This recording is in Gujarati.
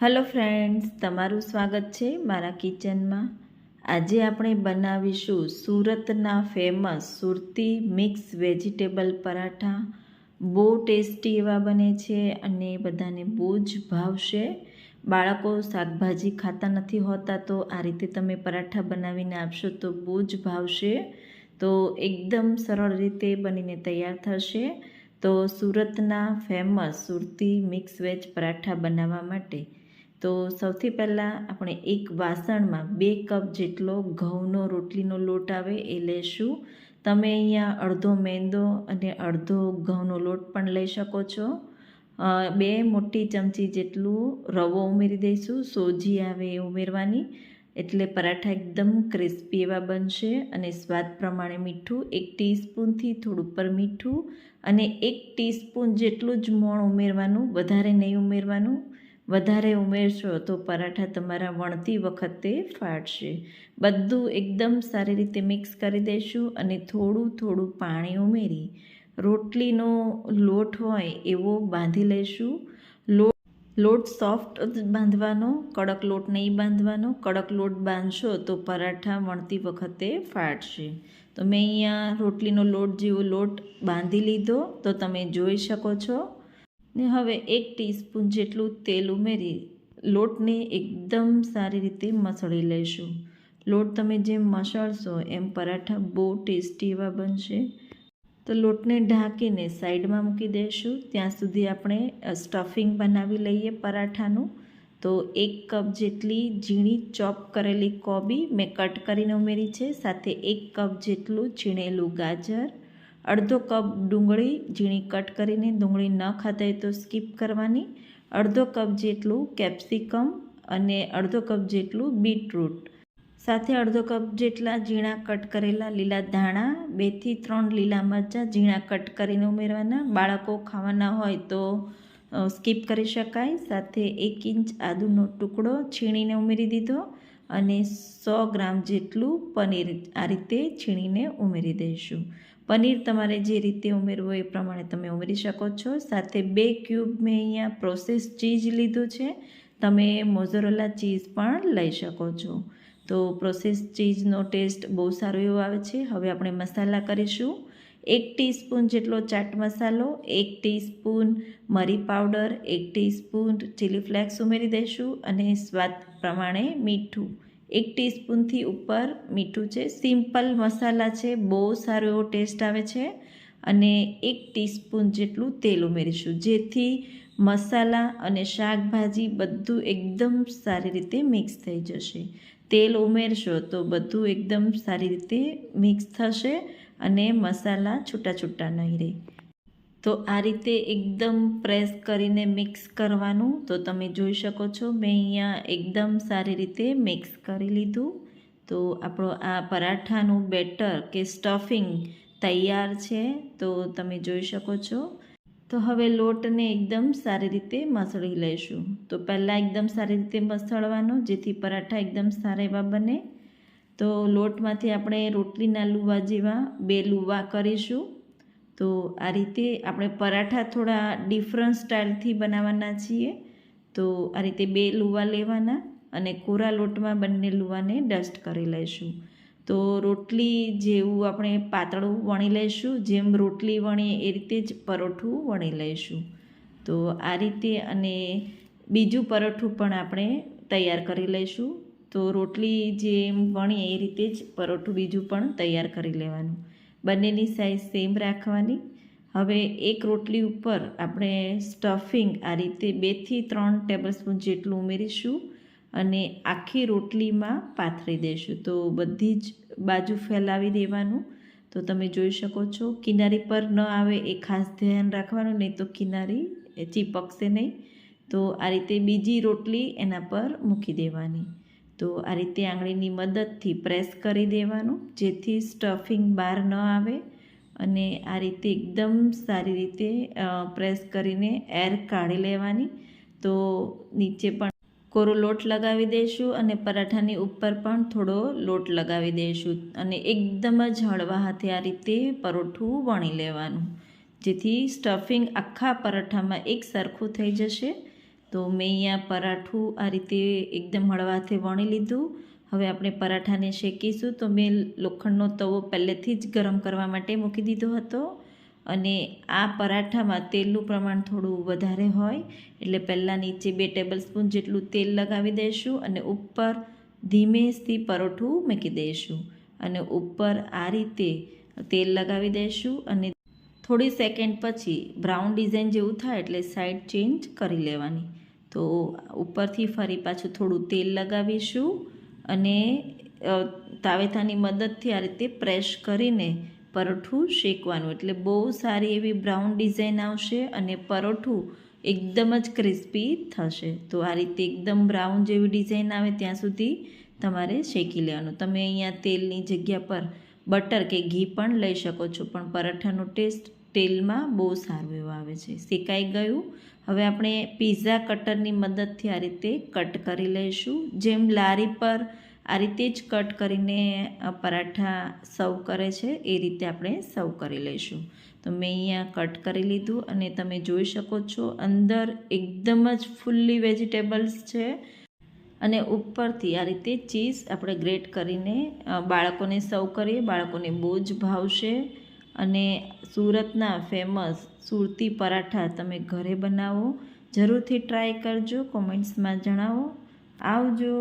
હેલો ફ્રેન્ડ્સ તમારું સ્વાગત છે મારા કિચનમાં. આજે આપણે બનાવીશું સુરતના ફેમસ સુરતી મિક્સ વેજીટેબલ પરાઠા. બહુ ટેસ્ટી એવા બને છે અને બધાને બહુ જ ભાવશે. બાળકો શાકભાજી ખાતા નથી હોતા તો આ રીતે તમે પરાઠા બનાવીને આપશો તો બહુ જ ભાવશે. તો એકદમ સરળ રીતે બનીને તૈયાર થશે. તો સુરતના ફેમસ સુરતી મિક્સ વેજ પરાઠા બનાવવા માટે તો સૌથી પહેલાં આપણે એક વાસણમાં બે કપ જેટલો ઘઉંનો રોટલીનો લોટ આવે એ લેશું. તમે અહીંયા અડધો મેંદો અને અડધો ઘઉંનો લોટ પણ લઈ શકો છો. બે મોટી ચમચી જેટલું રવો ઉમેરી દઈશું. સોજી આવે એ ઉમેરવાની. એટલે પરાઠા એકદમ ક્રિસ્પી એવા બનશે અને સ્વાદ પ્રમાણે મીઠું, એક ટીસ્પૂનથી થોડું ઉપર મીઠું અને એક ટીસ્પૂન જેટલું જ મોણ ઉમેરવાનું, વધારે નહીં ઉમેરવાનું. વધારે ઉમેરશો તો પરાઠા તમારા વણતી વખતે ફાટશે. બધું એકદમ સારી રીતે મિક્સ કરી દઈશું અને થોડું થોડું પાણી ઉમેરી. રોટલીનો લોટ હોય એવો બાંધી લઈશું લોટ લોટ સોફ્ટ બાંધવાનો, કડક લોટ નહીં બાંધવાનો. કડક લોટ બાંધશો તો પરાઠા વણતી વખતે ફાટશે. તો મેં અહીંયા રોટલીનો લોટ જેવો લોટ બાંધી લીધો. તો તમે જોઈ શકો છો. ને હવે એક ટીસ્પૂન જેટલું તેલ ઉમેરી લોટને એકદમ સારી રીતે મસળી લઈશું. લોટ તમે જેમ મસળશો એમ પરાઠા બહુ ટેસ્ટી એવા બનશે. તો લોટને ઢાંકીને સાઈડમાં મૂકી દઈશું. ત્યાં સુધી આપણે સ્ટફિંગ બનાવી લઈએ પરાઠાનું. તો એક કપ જેટલી ઝીણી ચોપ કરેલી કોબી મેં કટ કરીને ઉમેરી છે. સાથે એક કપ જેટલું છીણેલું ગાજર. અડધો કપ ડુંગળી ઝીણી કટ કરીને ડુંગળી ન ખાતા હોય તો સ્કીપ કરવાની. અડધો કપ જેટલું કેપ્સિકમ અને અડધો કપ જેટલું બીટરૂટ. સાથે અડધો કપ જેટલા ઝીણા કટ કરેલા લીલા ધાણા, બેથી ત્રણ લીલા મરચાં ઝીણા કટ કરીને ઉમેરવાના. બાળકો ખાવાના હોય તો સ્કીપ કરી શકાય. સાથે એક ઇંચ આદુનો ટુકડો છીણીને ઉમેરી દીધો અને સો ગ્રામ જેટલું પનીર આ રીતે છીણીને ઉમેરી દઈશું. પનીર તમારે જે રીતે ઉમેરવું એ પ્રમાણે તમે ઉમેરી શકો છો. સાથે બે ક્યુબ મેં અહીંયા પ્રોસેસ ચીઝ લીધું છે. તમે મોઝરોલા ચીઝ પણ લઈ શકો છો. તો પ્રોસેસ ચીઝનો ટેસ્ટ બહુ સારો એવો આવે છે. હવે આપણે મસાલા કરીશું. એક ટીસ્પૂન જેટલો ચાટ મસાલો, એક ટીસ્પૂન મરી પાવડર, એક ટીસ્પૂન ચીલી ફ્લેક્સ ઉમેરી દઈશું અને સ્વાદ પ્રમાણે મીઠું. એક ટીસ્પૂનથી ઉપર મીઠું છે. સિમ્પલ મસાલા છે. બહુ સારો એવો ટેસ્ટ આવે છે. અને એક ટીસ્પૂન જેટલું તેલ ઉમેરીશું. જેથી મસાલા અને શાકભાજી બધું એકદમ સારી રીતે મિક્સ થઈ જશે. તેલ ઉમેરશો તો બધું એકદમ સારી રીતે મિક્સ થશે અને મસાલા છૂટા છૂટા નહીં રહે. તો આ રીતે એકદમ પ્રેસ કરીને મિક્સ કરવાનું. તો તમે જોઈ શકો છો, મેં અહીંયા એકદમ સારી રીતે મિક્સ કરી લીધું. તો આપણો આ પરાઠાનું બેટર કે સ્ટફિંગ તૈયાર છે. તો તમે જોઈ શકો છો. તો હવે લોટને એકદમ સારી રીતે મસળી લઈશું. તો પહેલાં એકદમ સારી રીતે મસળવાનો, જેથી પરાઠા એકદમ સારા એવા બને. તો લોટમાંથી આપણે રોટલીના લુવા જેવા બે લુવા કરીશું. તો આ રીતે આપણે પરાઠા થોડા ડિફરન્ટ સ્ટાઇલથી બનાવવાના છીએ. તો આ રીતે બે લુવા લેવાના અને કોરા લોટમાં બંને લુવાને ડસ્ટ કરી લઈશું. તો રોટલી જેવું આપણે પાતળું વણી લઈશું, જેમ રોટલી વણીએ એ રીતે જ પરોઠું વણી લઈશું. તો આ રીતે અને બીજું પરોઠું પણ આપણે તૈયાર કરી લઈશું. તો રોટલી જેમ વણીએ એ રીતે જ પરોઠું બીજું પણ તૈયાર કરી લેવાનું. બંનેની સાઈઝ સેમ રાખવાની. હવે એક રોટલી ઉપર આપણે સ્ટફિંગ આ રીતે બેથી ત્રણ ટેબલસ્પૂન જેટલું ઉમેરીશું અને આખી રોટલીમાં પાથરી દઈશું. તો બધી જ બાજુ ફેલાવી દેવાનું. તો તમે જોઈ શકો છો, કિનારી પર ન આવે એ ખાસ ધ્યાન રાખવાનું, નહીં તો કિનારી ચીપકશે નહીં. તો આ રીતે બીજી રોટલી એના પર મૂકી દેવાની. તો આ રીતે આંગળીની મદદથી પ્રેસ કરી દેવાનું, જેથી સ્ટફિંગ બહાર ન આવે અને આ રીતે એકદમ સારી રીતે પ્રેસ કરીને એર કાઢી લેવાની. તો નીચે પણ કોરો લોટ લગાવી દઈશું અને પરાઠાની ઉપર પણ થોડો લોટ લગાવી દઈશું અને એકદમ જ હળવા હાથે આ રીતે પરોઠું વણી લેવાનું, જેથી સ્ટફિંગ આખા પરાઠામાં એક સરખું થઈ જશે. તો મેં અહીંયા પરાઠું આ રીતે એકદમ હળવાથી વણી લીધું. હવે આપણે પરાઠાને શેકીશું. તો મેં લોખંડનો તવો પહેલેથી જ ગરમ કરવા માટે મૂકી દીધો હતો. અને આ પરાઠામાં તેલનું પ્રમાણ થોડું વધારે હોય, એટલે પહેલાં નીચે બે ટેબલ સ્પૂન જેટલું તેલ લગાવી દઈશું અને ઉપર ધીમેથી પરોઠું મૂકી દઈશું. અને ઉપર આ રીતે તેલ લગાવી દઈશું અને થોડી સેકન્ડ પછી બ્રાઉન ડિઝાઇન જેવું થાય એટલે સાઈડ ચેન્જ કરી લેવાની. તો ઉપરથી ફરી પાછું થોડું તેલ લગાવીશું અને તાવેથાની મદદથી આ રીતે પ્રેસ કરીને પરોઠું શેકવાનું. એટલે બહુ સારી એવી બ્રાઉન ડિઝાઇન આવશે અને પરોઠું એકદમ જ ક્રિસ્પી થશે. તો આ રીતે એકદમ બ્રાઉન જેવી ડિઝાઇન આવે ત્યાં સુધી તમારે શેકી લેવાનું. તમે અહીંયા તેલની જગ્યા પર બટર કે ઘી પણ લઈ શકો છો, પણ પરાઠાનો ટેસ્ટ તેલમાં બહુ સારું એવું આવે છે. શેકાઈ ગયું. હવે આપણે પીઝા કટરની મદદથી આ રીતે કટ કરી લઈશું. જેમ લારી પર આ રીતે જ કટ કરીને પરાઠા સર્વ કરે છે, એ રીતે આપણે સર્વ કરી લઈશું. તો મેં અહીંયા કટ કરી લીધું અને તમે જોઈ શકો છો, અંદર એકદમ જ ફૂલ્લી વેજીટેબલ્સ છે. અને ઉપરથી આ રીતે ચીઝ આપણે ગ્રેટ કરીને બાળકોને સર્વ કરીએ. બાળકોને બહુ જ ભાવશે. અને સુરતના ફેમસ સુરતી પરાઠા તમે ઘરે બનાવો. જરૂરથી ટ્રાય કરજો કોમેન્ટ્સમાં જણાવો. આવજો.